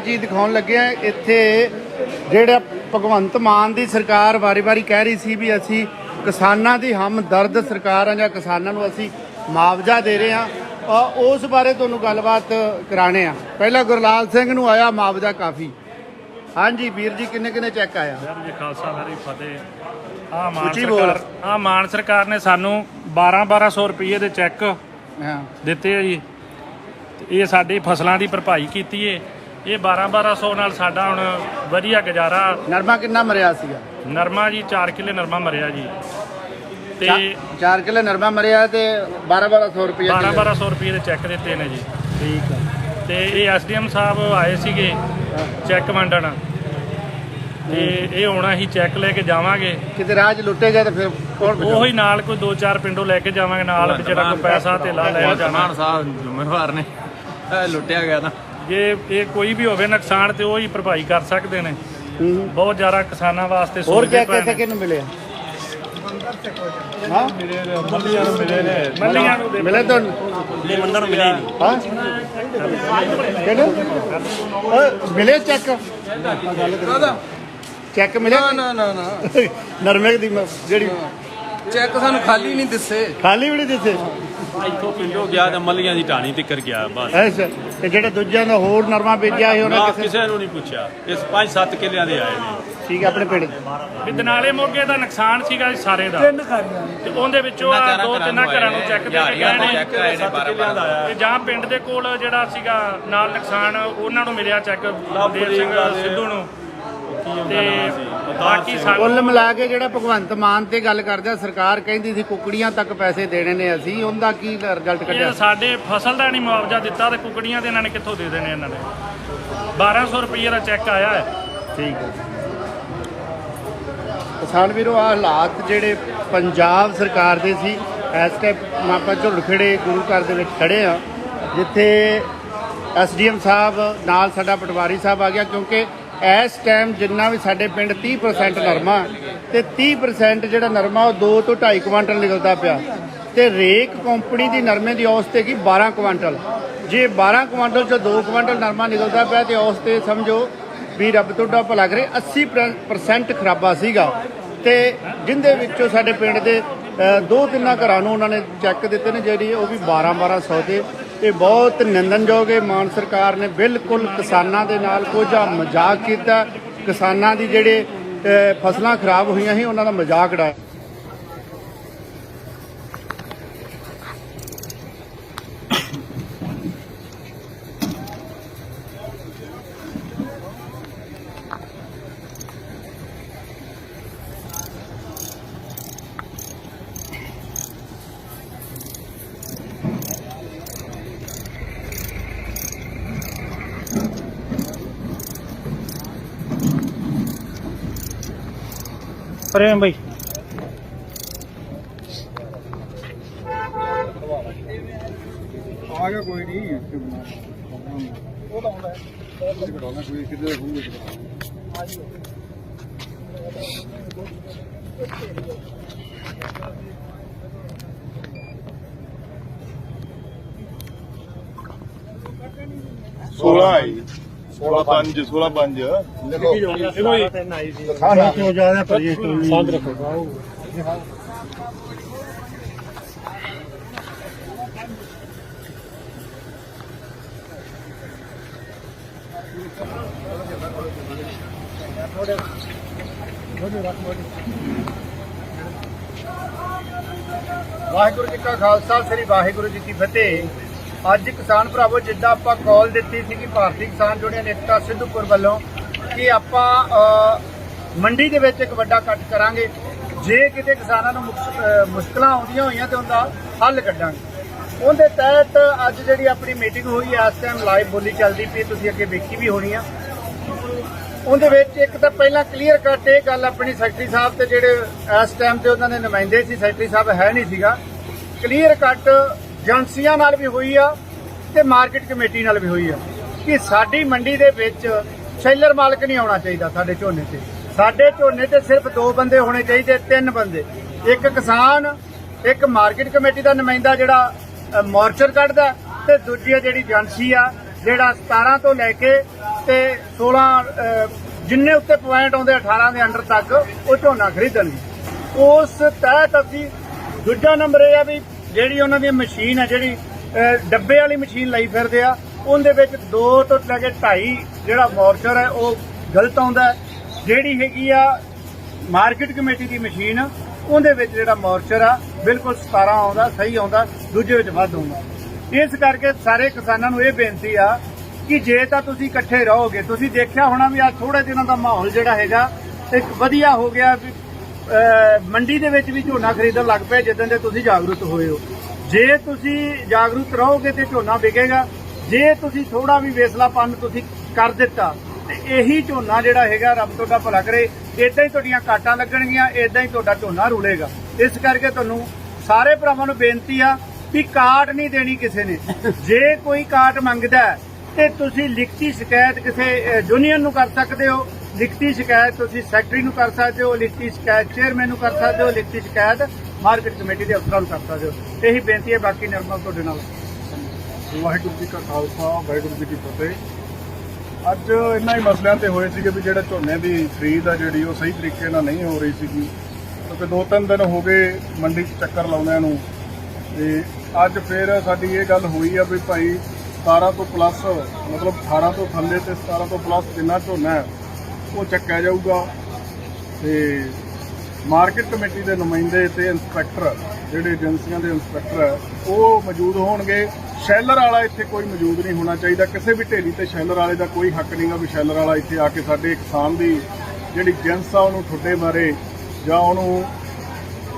ਚੀਜ਼ ਦਿਖਾਉਣ ਲੱਗੇ ਆ ਇੱਥੇ ਜਿਹੜਾ ਭਗਵੰਤ ਮਾਨ ਦੀ ਸਰਕਾਰ ਵਾਰੀ-ਵਾਰੀ ਕਹਿ ਰਹੀ ਸੀ ਵੀ ਅਸੀਂ ਕਿਸਾਨਾਂ ਦੀ ਹਮਦਰਦ ਸਰਕਾਰ ਆ ਜਾਂ ਕਿਸਾਨਾਂ ਨੂੰ ਅਸੀਂ ਮੁਆਵਜ਼ਾ ਦੇ ਰਹੇ ਆ ਉਸ ਬਾਰੇ ਤੁਹਾਨੂੰ ਗੱਲਬਾਤ ਕਰਾਣੇ ਆ। ਪਹਿਲਾਂ ਗੁਰਲਾਲ ਸਿੰਘ ਨੂੰ ਆਇਆ ਮੁਆਵਜ਼ਾ ਕਾਫੀ। ਹਾਂਜੀ ਵੀਰ ਜੀ ਕਿੰਨੇ ਕਿੰਨੇ ਚੈੱਕ ਆਇਆ ਜੀ ਖਾਲਸਾ ਫਤਿਹ। ਆ ਮਾਨ ਉੱਚੀ ਬੋਲ। ਸਰਕਾਰ ਆ ਮਾਨ ਸਰਕਾਰ ਨੇ ਸਾਨੂੰ 12 1200 ਰੁਪਏ ਦੇ ਚੈੱਕ ਹਾਂ। ਦਿੱਤੇ ਆ ਜੀ। ਤੇ ਇਹ ਸਾਡੀ ਫਸਲਾਂ ਦੀ ਭਰਪਾਈ ਕੀਤੀ ਏ। ਇਹ 12 1200 ਨਾਲ ਸਾਡਾ ਹੁਣ ਵਧੀਆ ਗੁਜ਼ਾਰਾ। ਨਰਮਾ ਕਿੰਨਾ ਮਰਿਆ ਸੀਗਾ? ਨਰਮਾ ਜੀ 4 ਕਿੱਲੇ ਨਰਮਾ ਮਰਿਆ ਜੀ। ਤੇ 4 ਕਿਲੋ ਨਰਮਾ ਮਰਿਆ ਤੇ 12-1200 ਰੁਪਏ 12 1200 ਰੁਪਏ ਦੇ ਚੈੱਕ ਦਿੱਤੇ ਨੇ ਜੀ। ਠੀਕ ਆ। ਤੇ ਇਹ ਐਸਡੀਐਮ ਸਾਹਿਬ ਆਏ ਸੀਗੇ ਚੈੱਕ ਵੰਡਣ। ਤੇ ਇਹ ਹੁਣ ਅਸੀਂ ਚੈੱਕ ਲੈ ਕੇ ਜਾਵਾਂਗੇ। ਕਿਤੇ ਰਾਜ ਲੁੱਟੇ ਗਏ ਤੇ ਫਿਰ ਕੌਣ? ਉਹੀ ਨਾਲ ਕੋਈ 2-4 ਪਿੰਡੋਂ ਲੈ ਕੇ ਜਾਵਾਂਗੇ ਨਾਲ ਜਿਹੜਾ ਕੋਈ ਪੈਸਾ ਤੇ ਲਾ ਲੈ ਜਾਣਾ। ਸਾਹਿਬ ਜ਼ਿੰਮੇਵਾਰ ਨੇ। ਇਹ ਲੁੱਟਿਆ ਗਿਆ ਤਾਂ। ਜੇ ਇਹ ਕੋਈ ਵੀ ਹੋਵੇ ਨੁਕਸਾਨ ਤੇ ਉਹ ਹੀ ਭਰਪਾਈ ਕਰ ਸਕਦੇ ਨੇ। ਬਹੁਤ ਜ਼ਿਆਦਾ ਕਿਸਾਨਾਂ ਵਾਸਤੇ ਹੋਰ ਕਿਆ ਨੇ। ਮਿਲੇ ਹਾਂ? ਮੱਲੀਆਂ ਨੂੰ ਦੇ ਮਿਲੇ ਤੁਹਾਨੂੰ ਲੈ ਮੰਦਰ ਮਿਲੇ ਨਹੀਂ। ਹਾਂ? ਕਿਹਨੂੰ? ਓਏ ਮਿਲੇ ਚੈੱਕ? ਚੈੱਕ ਨਾ ਨਾ ਨਾ ਨਰਮੇ ਦੀ ਜਿਹੜੀ ਚੈੱਕ ਸਾਨੂੰ ਖਾਲੀ ਨਹੀਂ ਦਿੱਸੇ। ਖਾਲੀ ਵੀ ਨਹੀਂ ਦਿੱਤੇ। ਇੱਥੋਂ ਪਿੰਡੋਂ ਗਿਆ ਤਾਂ ਮੱਲੀਆਂ ਦੀ ਢਾਣੀ ਤੱਕ ਗਿਆ ਬਸ। ਐਸਾ ਤੇ ਜਿਹੜੇ ਦੂਜਿਆਂ ਦਾ ਹੋਰ ਨਰਮਾ ਵੇਚਿਆ ਸੀ ਉਹਨਾਂ ਨਾ ਕਿਸੇ ਕਿਸੇ ਨੂੰ ਨਹੀਂ ਪੁੱਛਿਆ। ਇਸ 5-7 ਕਿੱਲਿਆਂ ਦੇ ਆਏ ਨੇ। ਠੀਕ ਹੈ ਆਪਣੇ ਪਿੰਡ। ਵੀ ਦਨਾਲੇ ਮੋਗੇ ਦਾ ਨੁਕਸਾਨ ਸੀਗਾ ਜੀ ਸਾਰੇ ਦਾ। ਤੇ ਉਹਦੇ ਵਿੱਚੋਂ ਆ ਦੋ ਤਿੰਨਾਂ ਘਰਾਂ ਨੂੰ ਚੈੱਕ ਦੇ ਕੇ ਗਏ ਨੇ। ਚੈੱਕ ਆਏ ਨੇ 12 12 ਤੇ ਜਾਂ ਪਿੰਡ ਦੇ ਕੋਲ ਜਿਹੜਾ ਸੀਗਾ ਨਾਲ ਨੁਕਸਾਨ ਉਹਨਾਂ ਨੂੰ ਮਿਲਿਆ ਚੈੱਕ। ਦੇਵ ਸਿੰਘ ਸਿੱਧੂ ਨੂੰ। ਤੇ ਬਾਕੀ ਸਾਨੂੰ ਕੁੱਲ ਮਿਲਾ ਕੇ ਜਿਹੜਾ ਭਗਵੰਤ ਮਾਨ ਤੇ ਗੱਲ ਕਰਦੇ ਸਰਕਾਰ ਕਹਿੰਦੀ ਸੀ ਕੁਕੜੀਆਂ ਤੱਕ ਪੈਸੇ ਦੇਣੇ ਨੇ ਅਸੀਂ ਉਹਦਾ ਕੀ ਰਿਜ਼ਲਟ ਕੱਢਿਆ? ਸਾਡੇ ਫਸਲ ਦਾ ਨਹੀਂ ਮੁਆਵਜ਼ਾ ਦਿੱਤਾ ਤੇ ਕੁਕੜੀਆਂ ਦੇ ਇਹਨਾਂ ਨੇ ਕਿੱਥੋਂ ਦੇ ਦੇਣੇ ਇਹਨਾਂ ਨੇ? 1200 ਰੁਪਏ ਦਾ ਚੈੱਕ ਆਇਆ ਹੈ। ਠੀਕ ਹੈ। ਕਿਸਾਨ ਵੀਰੋ ਆ ਹਾਲਾਤ ਜਿਹੜੇ ਪੰਜਾਬ ਸਰਕਾਰ ਦੇ ਸੀ ਇਸ ਟਾਈਮ ਆਪਾਂ ਝੁਰਖੜੇ ਗੁਰੂ ਘਰ ਦੇ ਵਿੱਚ ਖੜੇ ਆ ਜਿੱਥੇ ਐਸਡੀਐਮ ਸਾਹਿਬ ਨਾਲ ਸਾਡਾ ਪਟਵਾਰੀ ਸਾਹਿਬ ਆ ਗਿਆ ਕਿਉਂਕਿ ਇਸ ਟਾਈਮ ਜਿੰਨਾ ਵੀ ਸਾਡੇ ਪਿੰਡ 30% ਨਰਮਾ ਤੇ 30% ਜਿਹੜਾ ਨਰਮਾ ਉਹ 2 ਤੋਂ 2.5 ਕੁਆਂਟਲ ਨਿਕਲਦਾ ਪਿਆ। ਤੇ ਰੇਕ ਕੰਪਨੀ ਦੀ ਨਰਮੇ ਦੀ ਔਸਤ ਹੈਗੀ 12 ਕੁਆਂਟਲ। ਜੇ 12 ਕੁਆਂਟਲ ਚੋਂ 2 ਕੁਆਂਟਲ ਨਰਮਾ ਨਿਕਲਦਾ ਪਿਆ ਤੇ ਔਸਤ ਤੇ ਸਮਝੋ ਵੀ ਰੱਬ ਤੋਂ ਡੱਪ ਲੱਗ ਰਹੇ 80% ਖਰਾਬਾ ਸੀਗਾ। ਤੇ ਜਿੰਦੇ ਵਿੱਚੋਂ ਸਾਡੇ ਪਿੰਡ ਦੇ ਦੋ ਤਿੰਨਾਂ ਘਰਾਂ ਨੂੰ ਉਹਨਾਂ ਨੇ ਚੈੱਕ ਦਿੱਤੇ ਨੇ ਜਿਹੜੀ ਉਹ ਵੀ 12 1200 ਦੇ ਇਹ ਬਹੁਤ ਨਿੰਦਨਯੋਗ ਹੈ। ਮਾਨ ਸਰਕਾਰ ਨੇ ਬਿਲਕੁਲ ਕਿਸਾਨਾਂ ਦੇ ਨਾਲ ਕੋਝਾ ਮਜ਼ਾਕ ਕੀਤਾ। ਕਿਸਾਨਾਂ ਦੀ ਜਿਹੜੇ ਫਸਲਾਂ ਖਰਾਬ ਹੋਈਆਂ ਸੀ, ਉਹਨਾਂ ਦਾ ਮਜ਼ਾਕ ਉਡਾਇਆ। ਪ੍ਰੇਮ ਭਾਈ ਆ ਗਿਆ ਕੋਈ ਨਹੀਂ ਉਹ ਤਾਂ ਆਉਂਦਾ ਹੈ ਕਢਾਉਣਾ ਕੋਈ ਕਿਤੇ ਹੋਊਗਾ 16 ਪੰਜ 16 ਪੰਜ। ਵਾਹਿਗੁਰੂ ਜੀ ਕਾ ਖਾਲਸਾ ਸ੍ਰੀ ਵਾਹਿਗੁਰੂ ਜੀ ਕੀ ਫਤਿਹ। ਅੱਜ ਕਿਸਾਨ ਭਰਾਵੋ ਜਿੱਦਾਂ ਆਪਾਂ ਕਾਲ ਦਿੱਤੀ ਸੀ ਕਿ ਭਾਰਤੀ ਕਿਸਾਨ ਯੂਨੀਅਨ ਏਕਤਾ ਸਿੱਧੂਪੁਰ ਵੱਲੋਂ ਕਿ ਆਪਾਂ ਮੰਡੀ ਦੇ ਵਿੱਚ ਇੱਕ ਵੱਡਾ ਕੱਟ ਕਰਾਂਗੇ। ਜੇ ਕਿਤੇ ਕਿਸਾਨਾਂ ਨੂੰ ਮੁਕ- ਅ, ਮੁਸ਼ਕਲਾਂ ਆਉਂਦੀਆਂ ਹੋਈਆਂ ਤੇ ਉਹਦਾ ਹੱਲ ਕੱਢਾਂਗੇ। ਉਹਦੇ ਤਹਿਤ ਅੱਜ ਜਿਹੜੀ ਆਪਣੀ ਮੀਟਿੰਗ ਹੋਈ ਹੈ ਇਸ ਟਾਈਮ ਲਾਈਵ ਬੋਲੀ ਚੱਲਦੀ ਪਈ ਤੁਸੀਂ ਅੱਗੇ ਵੇਖੀ ਵੀ ਹੋਣੀ ਆ। ਉਹਦੇ ਵਿੱਚ ਇੱਕ ਤਾਂ ਪਹਿਲਾਂ ਕਲੀਅਰ ਕੱਟ ਇਹ ਗੱਲ ਆਪਣੀ ਸੈਕਟਰੀ ਸਾਹਿਬ ਤੇ ਜਿਹੜੇ ਇਸ ਟਾਈਮ ਤੇ ਉਹਨਾਂ ਦੇ ਨੁਮਾਇੰਦੇ ਸੀ ਸੈਕਟਰੀ ਸਾਹਿਬ ਹੈ ਨਹੀਂ ਸੀਗਾ। ਕਲੀਅਰ ਕੱਟ ਏਜੰਸੀਆਂ ਨਾਲ ਵੀ ਹੋਈ ਆ ਤੇ ਮਾਰਕੀਟ ਕਮੇਟੀ ਨਾਲ ਵੀ ਹੋਈ ਆ ਕਿ ਸਾਡੀ ਮੰਡੀ ਦੇ ਵਿੱਚ ਸੈਲਰ ਮਾਲਕ ਨਹੀਂ ਆਉਣਾ ਚਾਹੀਦਾ ਸਾਡੇ ਝੋਨੇ ਤੇ। ਸਾਡੇ ਝੋਨੇ ਤੇ ਸਿਰਫ ਦੋ ਬੰਦੇ ਹੋਣੇ ਚਾਹੀਦੇ, ਤਿੰਨ ਬੰਦੇ। ਇੱਕ ਕਿਸਾਨ, ਇੱਕ ਮਾਰਕੀਟ ਕਮੇਟੀ ਦਾ ਨੁਮਾਇੰਦਾ ਜਿਹੜਾ ਮੋਰਚਰ ਕੱਢਦਾ ਤੇ ਦੂਜੀ ਆ ਜਿਹੜੀ ਏਜੰਸੀ ਆ, ਜਿਹੜਾ 17 ਤੋਂ ਲੈ ਕੇ ਤੇ 16 ਜਿੰਨੇ ਉੱਤੇ ਪੁਆਇੰਟ ਆਉਂਦੇ 18 ਦੇ ਅੰਡਰ ਤੱਕ ਉਹ ਝੋਨਾ ਖਰੀਦਣਗੇ। ਉਸ ਤਹਿਤ ਅਸੀਂ ਦੂਜਾ ਨੰਬਰ ਇਹ ਆ ਵੀ ਜਿਹੜੀ ਉਹਨਾਂ ਦੀ ਮਸ਼ੀਨ ਹੈ ਜਿਹੜੀ ਡੱਬੇ ਵਾਲੀ ਮਸ਼ੀਨ ਲਈ ਫਿਰਦੇ ਆ, ਉਹਦੇ ਵਿੱਚ 2 ਤੋਂ ਲੈ ਕੇ 2.5 ਜਿਹੜਾ ਮੋਰਚਰ ਹੈ, ਉਹ ਗਲਤ ਆਉਂਦਾ ਜਿਹੜੀ ਹੈਗੀ ਆ ਮਾਰਕੀਟ ਕਮੇਟੀ ਦੀ ਮਸ਼ੀਨ, ਉਹਦੇ ਵਿੱਚ ਜਿਹੜਾ ਮੋਰਚਰ ਆ, ਬਿਲਕੁਲ 17 ਆਉਂਦਾ, ਸਹੀ ਆਉਂਦਾ, ਦੂਜੇ ਵਿੱਚ ਵੱਧ ਆਉਂਦਾ। ਇਸ ਕਰਕੇ ਸਾਰੇ ਕਿਸਾਨਾਂ ਨੂੰ ਇਹ ਬੇਨਤੀ ਆ ਕਿ ਜੇ ਤਾਂ ਤੁਸੀਂ ਇਕੱਠੇ ਰਹੋਗੇ, ਤੁਸੀਂ ਦੇਖਿਆ ਹੋਣਾ ਵੀ ਆ ਥੋੜੇ ਦਿਨਾਂ ਦਾ ਮਾਹੌਲ ਜਿਹੜਾ ਹੈਗਾ, ਇੱਕ ਵਧੀਆ ਹੋ ਗਿਆ ਵੀ ਮੰਡੀ ਦੇ ਵਿੱਚ ਵੀ ਝੋਨਾ ਖਰੀਦਣ ਲੱਗ ਪਏ ਜਿੱਦਾਂ ਦੇ ਤੁਸੀਂ ਜਾਗਰੂਕ ਹੋਏ ਹੋ। ਜੇ ਤੁਸੀਂ ਜਾਗਰੂਕ ਰਹੋਗੇ ਤੇ ਝੋਨਾ ਵਿਕੇਗਾ। ਜੇ ਤੁਸੀਂ ਥੋੜਾ ਵੀ ਵੇਸਲਾਪਨ ਤੁਸੀਂ ਕਰ ਦਿੱਤਾ ਤੇ ਇਹੀ ਝੋਨਾ ਜਿਹੜਾ ਹੈਗਾ ਰੱਬ ਤੁਹਾਡਾ ਭਲਾ ਕਰੇ। ਇਦਾਂ ਹੀ ਤੁਹਾਡੀਆਂ ਕਾਟਾਂ ਲੱਗਣਗੀਆਂ ਇਦਾਂ ਹੀ ਤੁਹਾਡਾ ਝੋਨਾ ਰੁਲੇਗਾ। ਇਸ ਕਰਕੇ ਤੁਹਾਨੂੰ ਸਾਰੇ ਭਰਾਵਾਂ ਨੂੰ ਬੇਨਤੀ ਆ ਵੀ ਕਾਟ ਨਹੀਂ ਦੇਣੀ ਕਿਸੇ ਨੇ। ਜੇ ਕੋਈ ਕਾਟ ਮੰਗਦਾ ਹੈ, ਤੇ ਤੁਸੀਂ ਲਿਖਤੀ ਸ਼ਿਕਾਇਤ ਕਿਸੇ ਯੂਨੀਅਨ ਨੂੰ ਕਰ ਸਕਦੇ ਹੋ। ਲਿਖਤੀ ਸ਼ਿਕਾਇਤ ਤੁਸੀਂ ਸੈਕਟਰੀ ਨੂੰ ਕਰ ਸਕਦੇ ਹੋ, ਲਿਖਤੀ ਸ਼ਿਕਾਇਤ ਚੇਅਰਮੈਨ ਨੂੰ ਕਰ ਸਕਦੇ ਹੋ, ਲਿਖਤੀ ਸ਼ਿਕਾਇਤ ਮਾਰਕੀਟ ਕਮੇਟੀ ਦੇ ਅਫਸਰਾਂ ਨੂੰ ਕਰ ਸਕਦੇ ਹੋ। ਇਹੀ ਬੇਨਤੀ ਹੈ, ਬਾਕੀ ਨਿਰਮਲ ਤੁਹਾਡੇ ਨਾਲ। ਵਾਹਿਗੁਰੂ ਜੀ ਕਾ ਖਾਲਸਾ, ਵਾਹਿਗੁਰੂ ਜੀ ਕੀ ਫਤਿਹ। ਅੱਜ ਇਹਨਾਂ ਹੀ ਮਸਲਿਆਂ ਤੇ ਹੋਏ ਸੀਗੇ ਵੀ ਜਿਹੜਾ ਝੋਨੇ ਦੀ ਖਰੀਦ ਆ ਜਿਹੜੀ, ਉਹ ਸਹੀ ਤਰੀਕੇ ਨਾਲ ਨਹੀਂ ਹੋ ਰਹੀ ਸੀਗੀ। ਕਿਉਂਕਿ ਦੋ ਤਿੰਨ ਦਿਨ ਹੋ ਗਏ ਮੰਡੀ 'ਚ ਚੱਕਰ ਲਾਉਂਦਿਆਂ ਨੂੰ। ਤੇ ਅੱਜ ਫੇਰ ਸਾਡੀ ਇਹ ਗੱਲ ਹੋਈ ਆ ਵੀ ਭਾਈ 17 ਤੋਂ ਪਲੱਸ ਮਤਲਬ 18 ਤੋਂ ਥੱਲੇ ਤੇ 17 ਤੋਂ ਪਲੱਸ ਜਿੰਨਾ ਝੋਨਾ ਹੈ। ਉਹ ਚੱਕਿਆ ਜਾਊਗਾ। ਤੇ ਮਾਰਕੀਟ ਕਮੇਟੀ ਦੇ ਨੁਮਾਇੰਦੇ ਤੇ ਇੰਸਪੈਕਟਰ, ਜਿਹੜੇ ਏਜੰਸੀਆਂ ਦੇ ਇੰਸਪੈਕਟਰ ਉਹ ਮੌਜੂਦ ਹੋਣਗੇ। ਸ਼ੈਲਰ ਵਾਲਾ ਇੱਥੇ ਕੋਈ ਮੌਜੂਦ ਨਹੀਂ ਹੋਣਾ ਚਾਹੀਦਾ। ਕਿਸੇ ਵੀ ਢੇਰੀ ਤੇ ਸ਼ੈਲਰ ਵਾਲੇ ਦਾ ਕੋਈ ਹੱਕ ਨਹੀਂਗਾ ਵੀ ਸ਼ੈਲਰ ਵਾਲਾ ਇੱਥੇ ਆ ਕੇ ਸਾਡੇ ਕਿਸਾਨ ਦੀ ਜਿਹੜੀ ਜਿੰਸ ਆ, ਉਹਨੂੰ ਠੁੱਡੇ ਮਾਰੇ ਜਾਂ ਉਹਨੂੰ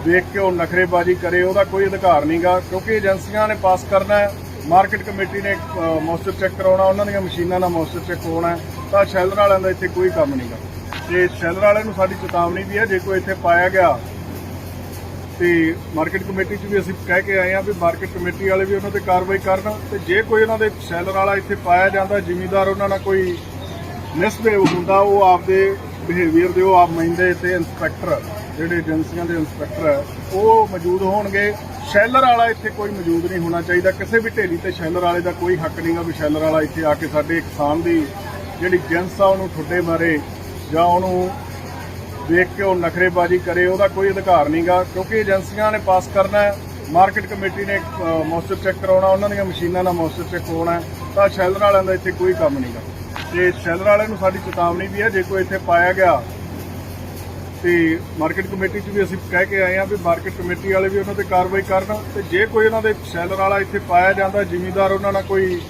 ਦੇਖ ਕੇ ਉਹ ਨਖਰੇਬਾਜ਼ੀ ਕਰੇ, ਉਹਦਾ ਕੋਈ ਅਧਿਕਾਰ ਨਹੀਂਗਾ ਕਿਉਂਕਿ ਏਜੰਸੀਆਂ ਨੇ ਪਾਸ ਕਰਨਾ ਹੈ। ਮਾਰਕੀਟ ਕਮੇਟੀ ਨੇ ਮੌਸਟਰ ਚੈੱਕ ਕਰਾਉਣਾ, ਉਹਨਾਂ ਦੀਆਂ ਮਸ਼ੀਨਾਂ ਨਾਲ ਮੌਸਟਰ ਚੈੱਕ ਹੋਣਾ ਤਾਂ ਸ਼ੈਲਰ ਵਾਲਿਆਂ ਦਾ ਇੱਥੇ ਕੋਈ ਕੰਮ ਨਹੀਂ ਗਾ ਤੇ ਸ਼ੈਲਰ ਵਾਲਿਆਂ ਨੂੰ ਸਾਡੀ ਚੇਤਾਵਨੀ ਵੀ ਹੈ, ਜੇ ਕੋਈ ਇੱਥੇ ਪਾਇਆ ਗਿਆ, ਤੇ ਮਾਰਕੀਟ ਕਮੇਟੀ 'ਚ ਵੀ ਅਸੀਂ ਕਹਿ ਕੇ ਆਏ ਹਾਂ ਵੀ ਮਾਰਕੀਟ ਕਮੇਟੀ ਵਾਲੇ ਵੀ ਉਹਨਾਂ ਤੇ ਕਾਰਵਾਈ ਕਰਨ, ਤੇ ਜੇ ਕੋਈ ਉਹਨਾਂ ਦੇ ਸ਼ੈਲਰ ਵਾਲਾ ਇੱਥੇ ਪਾਇਆ ਜਾਂਦਾ, ਜ਼ਿਮੀਦਾਰ ਉਹਨਾਂ ਨਾਲ ਕੋਈ ਮਿਸਬਿਹੇਵ ਹੁੰਦਾ, ਉਹ ਆਪਦੇ ਬਿਹੇਵੀਅਰ ਦੇ, ਉਹ ਆਪ ਮਹਿੰਦੇ ਤੇ ਇੰਸਪੈਕਟਰ ਜਿਹੜੇ ਏਜੰਸੀਆਂ ਦੇ ਇੰਸਪੈਕਟਰ ਉਹ ਮੌਜੂਦ ਹੋਣਗੇ। ਸ਼ੈਲਰ ਵਾਲਾ ਇੱਥੇ ਕੋਈ ਮੌਜੂਦ ਨਹੀਂ ਹੋਣਾ ਚਾਹੀਦਾ। ਕਿਸੇ ਵੀ ਢੇਰੀ ਤੇ ਸ਼ੈਲਰ ਵਾਲੇ ਦਾ ਕੋਈ ਹੱਕ ਨਹੀਂਗਾ ਵੀ ਸ਼ੈਲਰ ਵਾਲਾ ਇੱਥੇ ਆ ਕੇ ਸਾਡੇ ਕਿਸਾਨ ਦੀ ਜਿਹੜੀ ਜਿੰਸ ਆ, ਉਹਨੂੰ ਠੁੱਡੇ ਮਾਰੇ ਜਾਂ ਉਹਨੂੰ ਦੇਖ ਕੇ ਉਹ ਨਖਰੇਬਾਜ਼ੀ ਕਰੇ, ਉਹਦਾ ਕੋਈ ਅਧਿਕਾਰ ਨਹੀਂਗਾ ਕਿਉਂਕਿ ਏਜੰਸੀਆਂ ਨੇ ਪਾਸ ਕਰਨਾ ਹੈ, ਮਾਰਕੀਟ ਕਮੇਟੀ ਨੇ ਮੌਸਟਰ ਚੈੱਕ ਕਰਾਉਣਾ, ਉਹਨਾਂ ਦੀਆਂ ਮਸ਼ੀਨਾਂ ਨਾਲ ਮੌਸਟਰ ਚੈੱਕ ਹੋਣਾ ਤਾਂ ਸ਼ੈਲਰ ਵਾਲਿਆਂ ਦਾ ਇੱਥੇ ਕੋਈ ਕੰਮ ਨਹੀਂਗਾ ਤੇ ਸ਼ੈਲਰ ਵਾਲਿਆਂ ਨੂੰ ਸਾਡੀ ਚੇਤਾਵਨੀ ਵੀ ਹੈ, ਜੇ ਕੋਈ ਇੱਥੇ ਪਾਇਆ ਗਿਆ, ਤੇ ਮਾਰਕੀਟ ਕਮੇਟੀ 'ਚ ਵੀ ਅਸੀਂ ਕਹਿ ਕੇ ਆਏ ਹਾਂ ਵੀ ਮਾਰਕੀਟ ਕਮੇਟੀ ਵਾਲੇ ਵੀ ਉਹਨਾਂ ਤੇ ਕਾਰਵਾਈ ਕਰਨ, ਤੇ ਜੇ ਕੋਈ ਉਹਨਾਂ ਦੇ ਸ਼ੈਲਰ ਵਾਲਾ ਇੱਥੇ ਪਾਇਆ ਜਾਂਦਾ, ਜ਼ਿਮੀਦਾਰ ਉਹਨਾਂ ਨਾਲ ਕੋਈ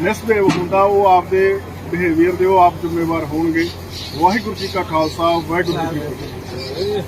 ਮਿਸਬਿਹੇਵ ਹੁੰਦਾ, ਉਹ ਆਪਦੇ ਬਿਹੇਵੀਅਰ ਦੇ ਉਹ ਆਪ ਜ਼ਿੰਮੇਵਾਰ ਹੋਣਗੇ। ਵਾਹਿਗੁਰੂ ਜੀ ਕਾ ਖਾਲਸਾ ਵਾਹਿਗੁਰੂ ਜੀ ਕੀ ਫਤਿਹ।